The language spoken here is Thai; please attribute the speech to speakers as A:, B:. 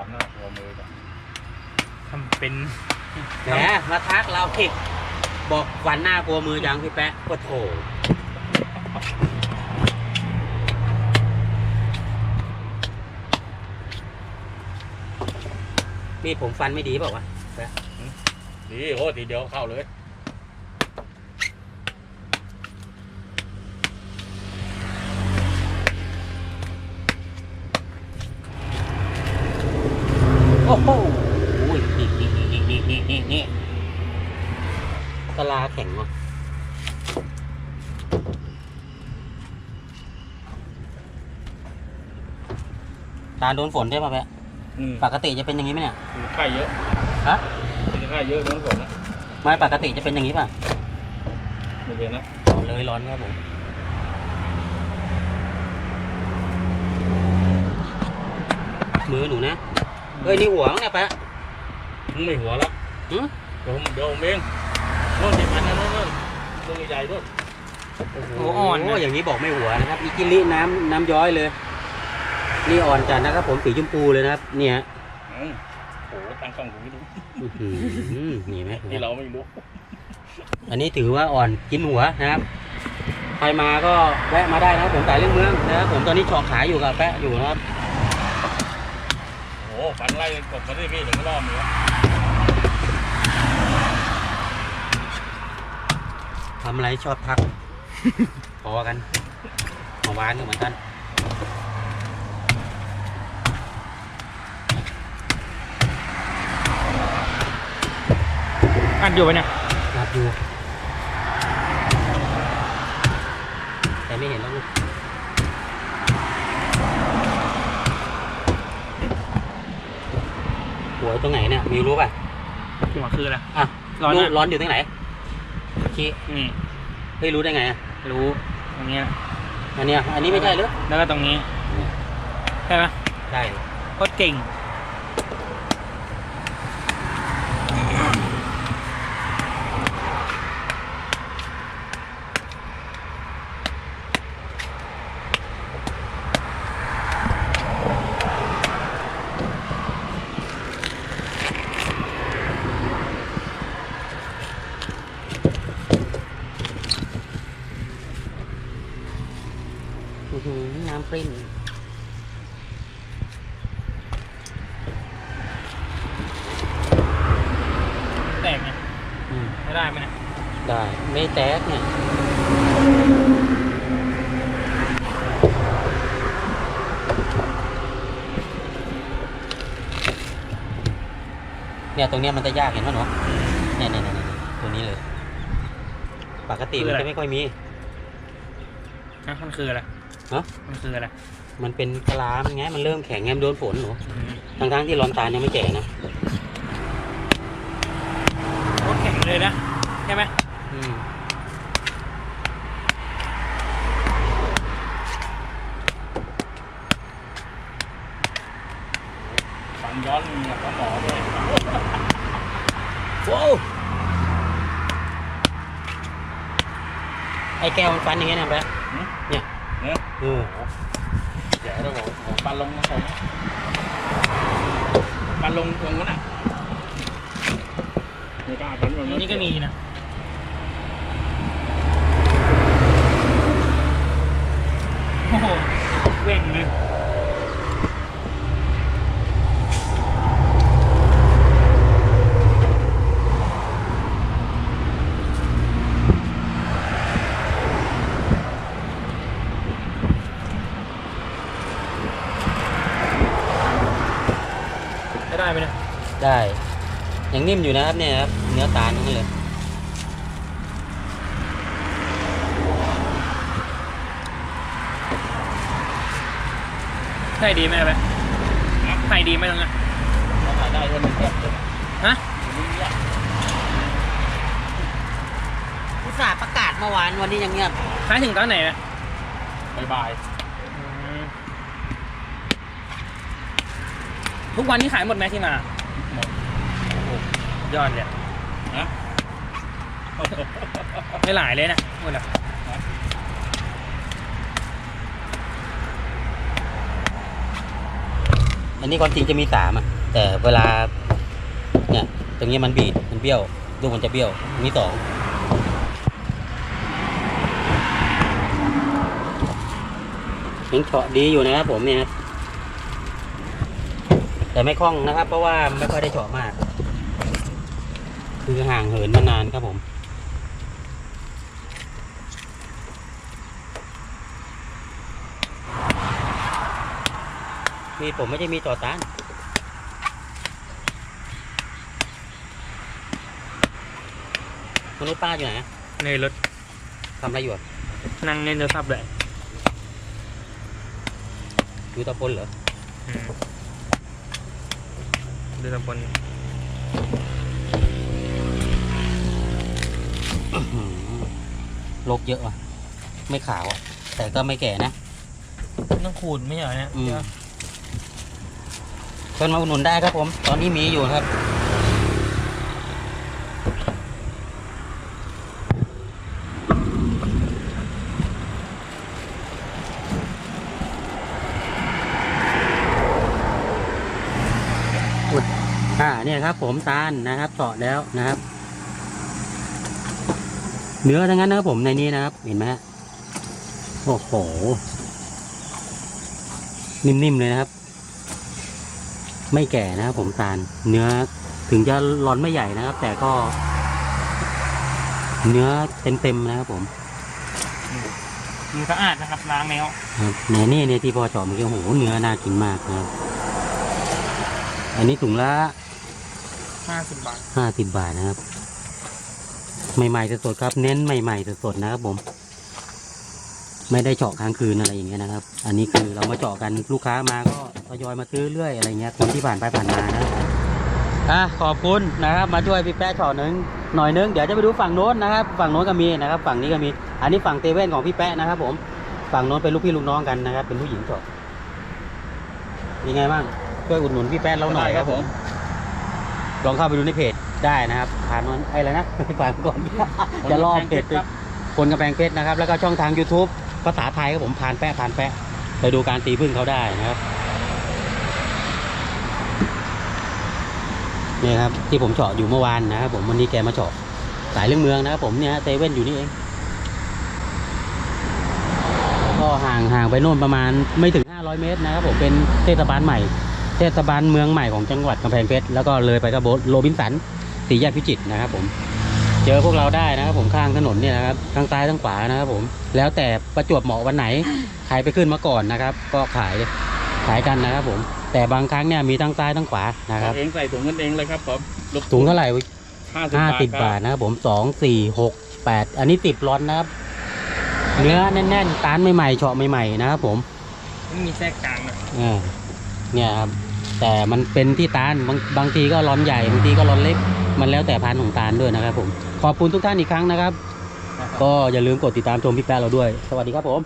A: ของนะหัวมือก่อ
B: ทำเป็น
C: แหมมาทักเราผิดบอกขวันหน้ากลัวมือจังพี่แปะก็โถมีดผมฟันไม่ดีเปล่าวะแปะ
A: ดีโอ้ทีเดียวเข้าเลย
C: โอ้โหนี่นี่นี่นี่นี่นี่นี่กะลาแข็งวะตาโดนฝนใช่ป่ะแป๊ะ
A: อืม
C: ปกติจะเป็นอย่างนี้ไหมเนี่ย
A: มีไข่เยอะ
C: ฮะ
A: มีไข่เยอะน้องฝนนะ
C: ไม่ปกติจะเป็นอย่างนี้ป่ะ
A: ไม่เป็นนะ
C: อ๋อเลยร้อนครับผม มือหนูนะ เฮ้ยนี่หัวมั้งเนี่ยแปะ
A: มึงไม่หัวละ
C: หืม
A: เดี๋ยวผมเดี๋ยวผมเองโน่นที่พันนะโน่นโน่นตัวใหญ่ๆด้วย
C: โอ้โหอย่างนี้บอกไม่หัวนะครับอิกิลิน้ำน้ำย้อยเลย นี่อ่อนจัดนะครับผมสีชมพูเลยนะครับ เนี่ย
A: อืมโอ้โหตั้งกล้องผมไม่รู้
C: อื้อหือนี่ไหม
A: ที่เราไม่รู้
C: อันนี้ถือว่าอ่อนกินหัวนะครับ ใครมาก็แวะมาได้นะครับผมสายเรื่องเมืองนะครับผมตอนนี้ชอกขายอยู่กับแปะอยู่นะครับ
A: โอ้โหฟันไล่กบมาได้พี่ถึงรอบเลยวะ
C: ทำอะไรชอบทัก พอกันหมาวานก็เหมือนกัน
B: อัดอยู่ปะเนี่ย
C: รับอยู่ แต่ไม่เห็นแล้วลูกหัว ตรงไหนเนี่ยมิวรู้ป่ะ
B: หัวคืออะไร
C: อะ
B: ร้อน
C: รู้
B: อะ
C: ร้อนอยู่ตรงไหนชี้
B: นี่
C: เฮ้ยรู้ได้ไงอะ
B: รู้ตรงเนี้ย
C: อันเนี้ยอันนี้ไม่ใช่หรือ
B: แล้วก็ตรงนี้ใช่ไหม
C: ใช่
B: โคตรเก่ง
C: อื้อหือน้ำปริ่ม
B: แตกเนี่ย
C: อืม
B: ไม่ได้ไหมเนี่ย
C: ได้ไม่แตกเนี่ยเนี่ยตรงเนี้ยมันจะยากเห็นป่ะหนูเนี่ยเนี่ยเนี่ยเนี่ยตัวนี้เลย ปกติมันจะไม่ค่อยมี
B: ฮะมันคืออะไร
C: ฮะ
B: มันคืออะไร
C: มันเป็นกะลามันไง มันเริ่มแข็งไงมันโดนฝนหนูทั้งทั้งๆที่ร้อนตาลยังไม่แก่นะ
B: โคตรแข็งเลยนะ ใช่ไหม
C: อืม
A: ฟันย้อนมีกับหมอด้วย
C: โว้ว ไอ้แก้วมันฟันอย่างเงี้ยนะแป๊ะ
A: เนี่ย
C: เออ
A: แย่แล้วผมผมฟันลงนะผมฟันลงตรงนั้นอะไม่กล้าฟันลง
B: นี่ก็มีนะโอ้โหเว่งเลย ไม่ได้ไหมเนี่ย
C: ได้ยังนิ่มอยู่นะครับเนี่ยครับเนื้อตาลทั้งนั้นเลย
B: ใช่ดีไหมไปใช่ดีไหมตรงนั้น
A: เราถ่ายได้วันหนึ่งแค่เดียว
B: ฮะ
A: นี่เนี่ย
C: อุตส่าห์ประกาศเมื่อวานวันนี้ยังเงียบ
B: ขายถึงตอนไหนนะ
A: บาย
B: ทุกวันนี้ขายหมดไหมที่มา
A: หมด
B: ยอดเลย
A: ๆนะ
B: ไม่หลายเลยนะหมดอะ
C: อันนี้ความจริงจะมีสามอะ แต่เวลา เนี่ย ตรงนี้มันบีดมันเบี้ยวลูกมันจะเบี้ยวอันนี้สองยังเฉาะดีอยู่นะครับผมเนี่ยครับ แต่ไม่คล่องนะครับ เพราะว่าไม่ค่อยได้เฉาะมาก คือห่างเหินมานานครับผมมีผมไม่ได้มีต่อต้านมนุษย์ป้าอยู่ไหนอะ
B: ในรถ
C: ทำอะไรอยู่อะ
B: นั่งเล่นโทรศัพท์เลย
C: อยู่ตะพลเหรอ
B: อืม ดูตำบล
C: อื้อหือโรคเยอะว่ะ ไม่ขาวอะ แต่ก็ไม่แก่นะ
B: ต้องขูดไม่ใช่เหรอเนี่ย
C: อืมเชิญมาอุดหนุนได้ครับผม ตอนนี้มีอยู่ครับ อุดอ่าเนี่ยครับ ผมตาลนะครับเจาะแล้วนะครับ เนื้อทั้งนั้นนะครับผมในนี้นะครับ เห็นไหมฮะโอ้โห นิ่มๆเลยนะครับ ไม่แก่นะครับผมตาล เนื้อถึงจะร้อนไม่ใหญ่นะครับ แต่ก็ เนื้อเต็มๆนะครับผม
B: มันสะอาดนะครับล้างแล้ว
C: ครับในนี่เนี่ยที่พอเจาะเมื่อกี้โอ้โหเนื้อน่ากินมากนะครับอันนี้ถุงละ
B: ห้าสิบบาท
C: ห้าสิบบาทนะครับ ใหม่ๆสดๆครับ เน้นใหม่ๆสดๆนะครับ ผม ไม่ได้เจาะค้างคืนอะไรอย่างเงี้ยนะครับ อันนี้คือเรามาเจาะกันลูกค้ามาก็ทยอยมาซื้อเรื่อยอะไรเงี้ยคนที่ผ่านไปผ่านมานะอะขอบคุณนะครับ มาช่วยพี่แป๊ะเจาะหนึ่งหน่อยนึงเดี๋ยวจะไปดูฝั่งโน้นนะครับ ฝั่งโน้นก็มีนะครับ ฝั่งนี้ก็มี อันนี้ฝั่งเตเว่นของพี่แป๊ะนะครับ ผม ฝั่งโน้นเป็นลูกพี่ลูกน้องกันนะครับ เป็นผู้หญิงเจาะยังไงบ้างช่วยอุดหนุนพี่แป๊ะเราหน่อยครับผม ลองเข้าไปดูในเพจได้นะครับ ผ่านมันไอ้อะไรนะผ่านก่อน จะล่อเพจไปคนกำแพงเพชรนะครับ แล้วก็ช่องทาง YouTube ภาษาไทยครับผมผ่านแปะผ่านแปะไปดูการตีพึ่งเขาได้นะครับนี่ครับที่ผมเจาะอยู่เมื่อวานนะครับผมวันนี้แกมาเจาะสายเรื่องเมืองนะครับผมเนี่ยเซเว่นอยู่นี่เองก็ห่างห่างไปโน่นประมาณไม่ถึง 500 เมตรนะครับผมเป็นเทศบาลใหม่ เทศบาลเมืองใหม่ของจังหวัดกำแพงเพชรแล้วก็เลยไปกับโรบินสันสีแยกพิจิตรนะครับ ผมเจอพวกเราได้นะครับ ผมข้างถนนเนี่ยนะครับทั้งซ้ายทั้งขวานะครับ ผมแล้วแต่ประจวบเหมาะวันไหนใครไปขึ้นมาก่อนนะครับ ก็ขายขายกันนะครับ ผม แต่บางครั้งเนี่ยมีทั้งซ้ายทั้งขวานะครับ
A: เองใส่ถุงกันเองเลยครับผมลูก
C: ถุงเท่าไหร่
A: ห้า
C: ห้า
A: สิ
C: สิ
A: บ
C: บบา
A: บา
C: ท
A: ท
C: นะครับ ผมสองสี่หกแปดอันนี้สิบร้อนนะครับ เนื้อแน่นๆตานใหม่ๆเฉาะใหม่ๆนะครับ ผม
B: ไม่มีแทรกกลางนะ
C: อ่าเนี่ยครับ แต่มันเป็นที่ตาลบางบางทีก็ร้อนใหญ่บางทีก็ร้อนเล็ก มันแล้วแต่พันธุ์ของตาลด้วยนะครับผมขอบคุณทุกท่านอีกครั้งนะครับ ก็อย่าลืมกดติดตามชมพี่แป๊ะเราด้วย สวัสดีครับผม